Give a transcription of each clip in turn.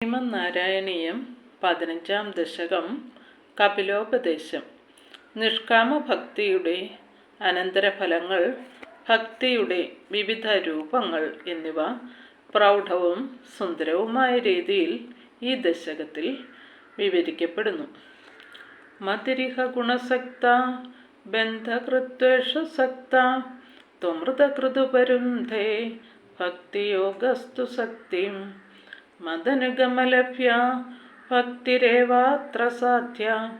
ശ്രീമന്നാരായണീയം പതിനഞ്ചാം ദശകം കപിലോപദേശം. നിഷ്കാമ ഭക്തിയുടെ അനന്തരഫലങ്ങൾ ഭക്തിയുടെ വിവിധ രൂപങ്ങൾ എന്നിവ പ്രൗഢവും സുന്ദരവുമായ രീതിയിൽ ഈ ദശകത്തിൽ വിവരിക്കപ്പെടുന്നു. മതിരിഹ ഗുണസക്ത ബന്ധകൃത്വേഷസക്ത ത്വമൃതകൃതുപരുന്ധേ ഭക്തിയോഗസ്തു സക്തിം മദനുഗമലഭ്യ ഭക്തിരേവാത്ര സാധ്യ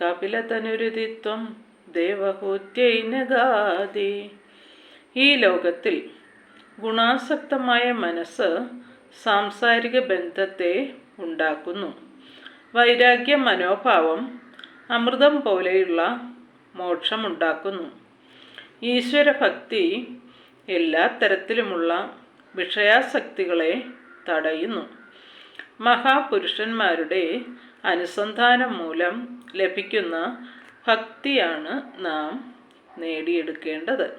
കപിലതനുരുതിത്വം ദേവഹൂത്യൈനഗാതി ഈ ലോകത്തിൽ ഗുണാസക്തമായ മനസ്സ് സാംസാരിക ബന്ധത്തെ ഉണ്ടാക്കുന്നു. വൈരാഗ്യ മനോഭാവം അമൃതം പോലെയുള്ള മോക്ഷമുണ്ടാക്കുന്നു ഈശ്വരഭക്തി എല്ലാ തരത്തിലുമുള്ള വിഷയാസക്തികളെ തടയുന്നു. മഹാപുരുഷന്മാരുടെ അനുസന്ധാനം മൂലം ലഭിക്കുന്ന ഭക്തിയാണ് നാം നേടിയെടുക്കേണ്ടത്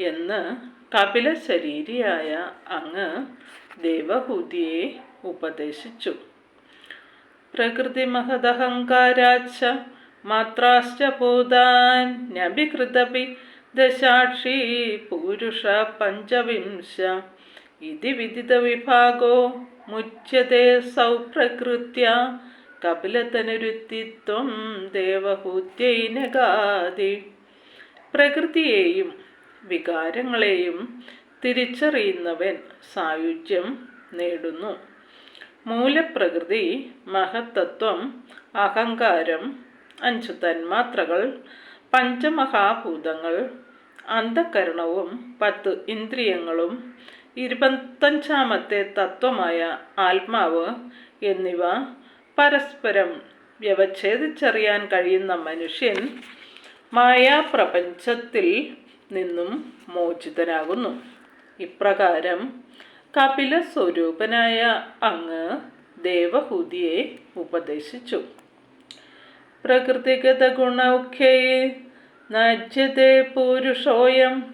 എന്ന് കപില ശരീരിയായ അങ്ങ് ദേവഹൂതിയെ ഉപദേശിച്ചു. പ്രകൃതിമഹദഹങ്കാരാച്ച മാത്രാശ്ച ഭൂതാന്യഭികൃതപി ദശാക്ഷി പൂരുഷ പഞ്ചവിംശ ഇതി വിദിത വിഭാഗോ മുച്യത്തെ സൗപ്രകൃത്യ കപിലതനുരുത്തിത്വം ദേവഹൂത്യൈനകാതി പ്രകൃതിയെയും വികാരങ്ങളെയും തിരിച്ചറിയുന്നവൻ സായുജ്യം നേടുന്നു. മൂലപ്രകൃതി മഹത്തത്വം അഹങ്കാരം അഞ്ചു തന്മാത്രകൾ പഞ്ചമഹാഭൂതങ്ങൾ അന്ധകരണവും പത്ത് ഇന്ദ്രിയങ്ങളും ഇരുപത്തഞ്ചാമത്തെ തത്വമായ ആത്മാവ് എന്നിവ പരസ്പരം വ്യവച്ഛേദിച്ചറിയാൻ കഴിയുന്ന മനുഷ്യൻ മായാപ്രപഞ്ചത്തിൽ നിന്നും മോചിതനാകുന്നു. ഇപ്രകാരം കപില സ്വരൂപനായ അങ്ങ് ദേവഹൂതിയെ ഉപദേശിച്ചു. പ്രകൃതിഗത ഗുണൗഖ്യേ നജ്യതേ പുരുഷോയം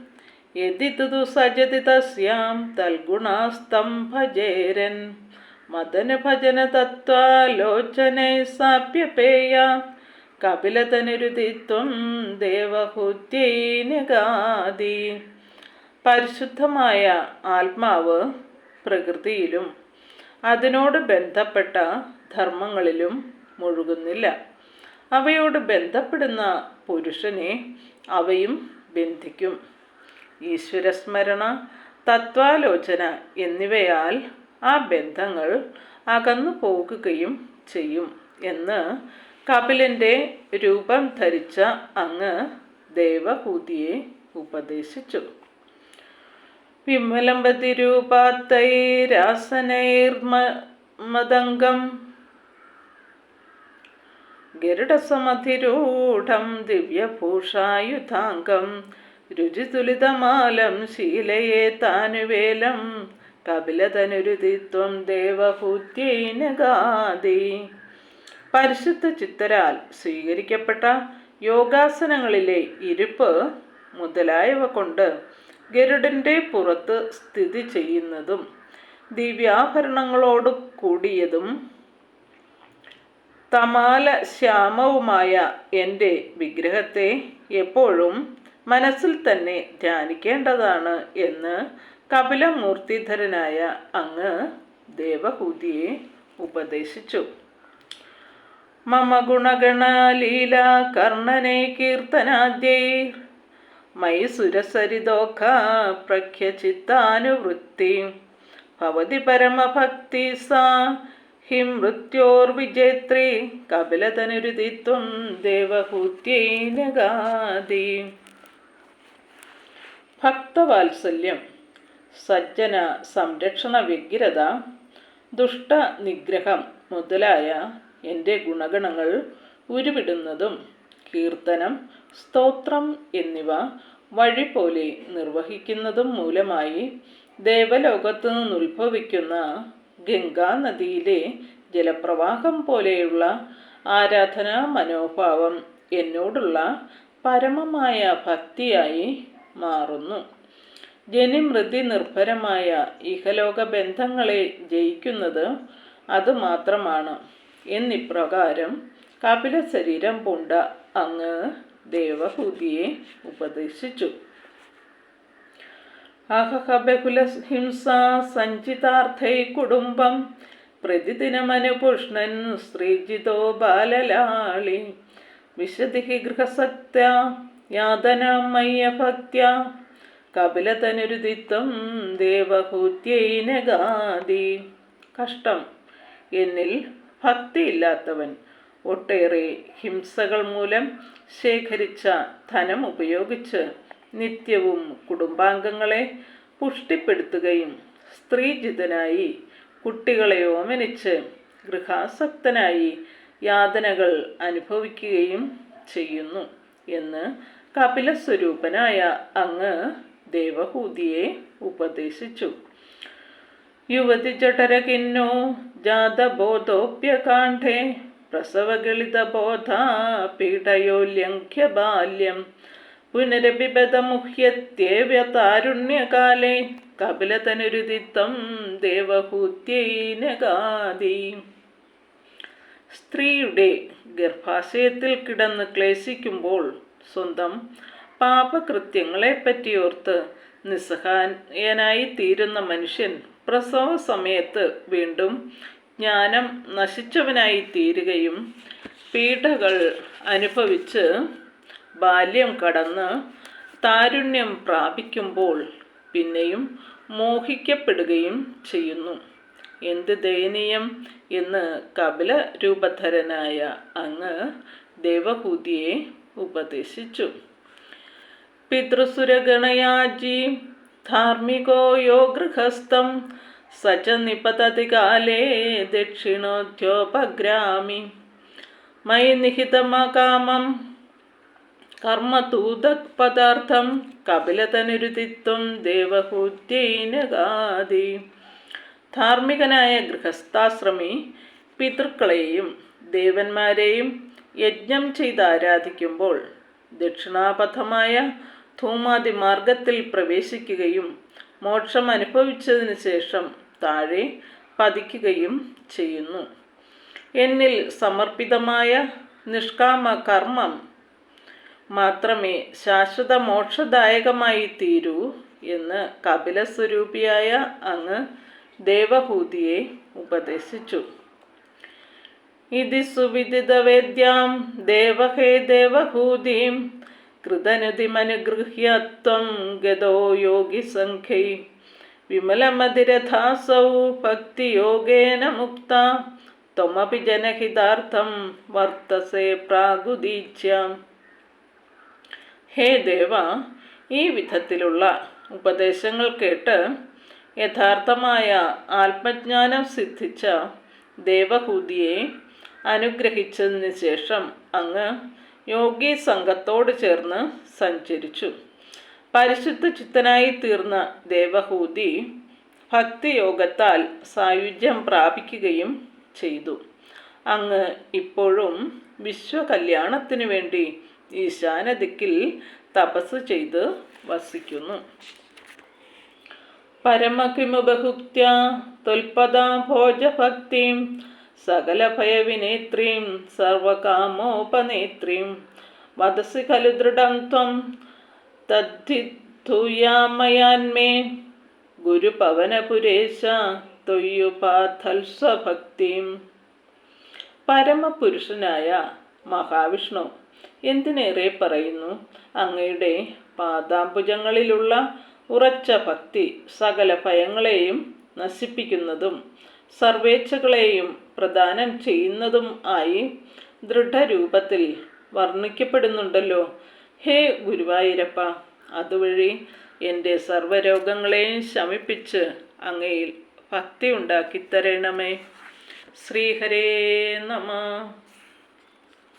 തസ്യാം തൽഗുണാസ്തം ഭജേരൻ മദന ഭജന തത്വാലോചനൈ സാപ്യപേയ കപിലതനുരുതിത്വം ദേവഹുത്യൈനഗാദി പരിശുദ്ധമായ ആത്മാവ് പ്രകൃതിയിലും അതിനോട് ബന്ധപ്പെട്ട ധർമ്മങ്ങളിലും മുഴുകുന്നില്ല. അവയോട് ബന്ധപ്പെടുന്ന പുരുഷനെ അവയും ബന്ധിക്കും. ഈശ്വരസ്മരണ തത്വാലോചന എന്നിവയാൽ ആ ബന്ധങ്ങൾ അകന്നു പോകുകയും ചെയ്യും എന്ന് കപിലന്റെ രൂപം ധരിച്ച അങ്ങ് ദേവഭൂതിയെ ഉപദേശിച്ചു. വിമലംബതിരൂപാത്തൈരാസനൈർമദംഗം ഗരുഡസമധിരൂഢം ദിവ്യഭൂഷായുധാംഗം രുചിതുലിതമാലം ശീലയെ താനുവേലം കപിലതനുരുതിത്വം ദേവഹൂത്യൈനഗാദി പരിശുദ്ധ ചിത്തരാൽ സ്വീകരിക്കപ്പെട്ട യോഗാസനങ്ങളിലെ ഇരിപ്പ് മുതലായവ കൊണ്ട് ഗരുഡന്റെ പുറത്ത് സ്ഥിതി ചെയ്യുന്നതും ദിവ്യാഭരണങ്ങളോട് കൂടിയതും തമാല ശ്യാമവുമായ എന്റെ വിഗ്രഹത്തെ എപ്പോഴും മനസ്സിൽ തന്നെ ധ്യാനിക്കേണ്ടതാണ് എന്ന് കപിലമൂർത്തിധരനായ അങ്ങ് ദേവഹൂതിയെ ഉപദേശിച്ചു. മമ ഗുണഗണലീല കർണനെ കീർത്തനാദ്യൈ. മൈസുരസരിദോഖ പ്രഖ്യചിത്താനുവൃത്തി. ഭവതി പരമഭക്തി സാ ഹിം മൃത്യോർവിജേത്രി. കപിലതനുരുതിത്വം ദേവഹൂത്യൈനഗാദി ഭക്തവാത്സല്യം സജ്ജന സംരക്ഷണ വ്യഗ്രത ദുഷ്ടനിഗ്രഹം മുതലായ എന്റെ ഗുണഗണങ്ങൾ ഉരുവിടുന്നതും കീർത്തനം സ്തോത്രം എന്നിവ വഴി പോലെ നിർവഹിക്കുന്നതും മൂലമായി ദേവലോകത്തു ഗംഗാ നദിയിലെ ജലപ്രവാഹം പോലെയുള്ള ആരാധനാ മനോഭാവം എന്നോടുള്ള പരമമായ ഭക്തിയായി മാറുന്നു. ജനിമൃതി നിർഭരമായ ഇഹലോക ബന്ധങ്ങളെ ജയിക്കുന്നത് അത് മാത്രമാണ് എന്നിപ്രകാരം കപില ശരീരം പൂണ്ട അങ്ങ് ദേവഹൂതിയെ ഉപദേശിച്ചു. അഹഹബകുല ഹിംസ സഞ്ചിതാർത്ഥൈ കുടുംബം പ്രതിദിനമനുപുഷ്ണൻ ശ്രീജിതോ ബാലലാളി വിശതി ഗൃഹസത്യ യാതനമയ്യ ഭക്ത്യ കപിലതനുരുദിത്വം ദേവഹൂത്യൈനഗാദി. കഷ്ടം. എന്നിൽ ഭക്തിയില്ലാത്തവൻ. ഒട്ടേറെ ഹിംസകൾ മൂലം ശേഖരിച്ച ധനം ഉപയോഗിച്ച് നിത്യവും കുടുംബാംഗങ്ങളെ പുഷ്ടിപ്പെടുത്തുകയും സ്ത്രീജിതനായി കുട്ടികളെ ഓമനിച്ച് ഗൃഹാസക്തനായി യാതനകൾ അനുഭവിക്കുകയും ചെയ്യുന്നു എന്ന് കപിലസ്വരൂപനായ അങ്ങ് ദേവഹൂതിയെ ഉപദേശിച്ചു. യുവതി ജഠരകിന്നോ ജാതബോധോപ്യകാണ്ഠേ പ്രസവഗളിതബോധ പീഡയോല്യങ്ക്യ ബാല്യം പുനരഭിപതമുഹ്യത്യേവ്യതാരുണ്യകാലേ കപിലതനുരുദിത്തം ദേവഹൂത്യൈനഗാദി സ്ത്രീയുടെ ഗർഭാശയത്തിൽ കിടന്ന് ക്ലേശിക്കുമ്പോൾ സ്വന്തം പാപകൃത്യങ്ങളെ പറ്റിയോർത്ത് നിസ്സഹായനായി തീരുന്ന മനുഷ്യൻ പ്രസവ സമയത്ത് വീണ്ടും ജ്ഞാനം നശിച്ചവനായി തീരുകയും പീഡകൾ അനുഭവിച്ച് ബാല്യം കടന്ന് താരുണ്യം പ്രാപിക്കുമ്പോൾ പിന്നെയും മോഹിക്കപ്പെടുകയും ചെയ്യുന്നു. എന്ത് ദയനീയം എന്ന് കപില രൂപധരനായ അങ്ങ് ദേവഹൂതിയെ ഉപദേശിച്ചു. പിതൃസുരഗണയാജി ധാർമ്മികോ യോ ഗൃഹസ്ഥം സച നിപതതി കാലേ ദക്ഷിണോദ്യോപഗ്രാമി. മൈ നിഹിതമകാമം കർമ്മതൂതപദാർത്ഥം കപിലതനുരുതിത്വം ദേവഹൂദ്യൈനകാതി ധാർമ്മികനായ ഗൃഹസ്ഥാശ്രമി പിതൃക്കളെയും ദേവന്മാരെയും യജ്ഞം ചെയ്ത് ആരാധിക്കുമ്പോൾ ദക്ഷിണാപഥമായ ധൂമാതി മാർഗത്തിൽ പ്രവേശിക്കുകയും മോക്ഷം അനുഭവിച്ചതിന് ശേഷം താഴെ പതിക്കുകയും ചെയ്യുന്നു. എന്നിൽ സമർപ്പിതമായ നിഷ്കാമ കർമ്മം മാത്രമേ ശാശ്വത മോക്ഷദായകമായി തീരൂ എന്ന് കപിലസ്വരൂപിയായ അങ്ങ് ദേവഹൂതിയെ ഉപദേശിച്ചു. ഇതി സുവിദിതവേദ്യാം ദേവഹേ ദേവഹൂതിം കൃതനുതിമനുഗൃഹ്യത്വം ഗതോ യോഗിസംഖ്യൈ. വിമലമതിരഥാസൗ ഭക്തിയോഗേന മുക്ത. ത്വമപി ജനഹിതാർത്ഥം വർത്തസേ പ്രാഗുദീച്യം. ഹേ ദേവ ഈ വിധത്തിലുള്ള ഉപദേശങ്ങൾ കേട്ട് യഥാർത്ഥമായ ആത്മജ്ഞാനം സിദ്ധിച്ച ദേവഹൂതിയെ അനുഗ്രഹിച്ചതിന് ശേഷം അങ്ങ് യോഗി സംഘത്തോട് ചേർന്ന് സഞ്ചരിച്ചു. പരിശുദ്ധ ചിത്തനായി തീർന്ന ദേവഹൂതി ഭക്തിയോഗത്താൽ സായുജ്യം പ്രാപിക്കുകയും ചെയ്തു. അങ്ങ് ഇപ്പോഴും വിശ്വകല്യാണത്തിനു വേണ്ടി ഈശാന ദിക്കിൽ തപസ് ചെയ്ത് വസിക്കുന്നു. പരമകിമുബഹുക്ത്യ തൊൽപദാ ഭോജഭക്തിം സകലഭയവിനേത്രീം സർവകാമോപനേത്രീം വദസി ഖലു ദൃഢം ത്വം തദ്ധിധൂയാമയാന്മേ. ഗുരുപവനപുരേശ തൊയ്യുപാഥൽസ്വഭക്തിം പരമപുരുഷനായ മഹാവിഷ്ണു എന്തിനേറെ പറയുന്നു? അങ്ങയുടെ പാദാംബുജങ്ങളിലുള്ള ഉറച്ച ഭക്തി സകല ഭയങ്ങളെയും നശിപ്പിക്കുന്നതും സർവേച്ഛകളെയും പ്രദാനം ചെയ്യുന്നതും ആയി ദൃഢരൂപത്തിൽ വർണിക്കപ്പെടുന്നുണ്ടല്ലോ. ഹേ ഗുരുവായൂരപ്പ അതുവഴി എന്റെ സർവരോഗങ്ങളെയും ശമിപ്പിച്ച് അങ്ങയിൽ ഭക്തി ഉണ്ടാക്കിത്തരണമേ ശ്രീഹരേ നമ.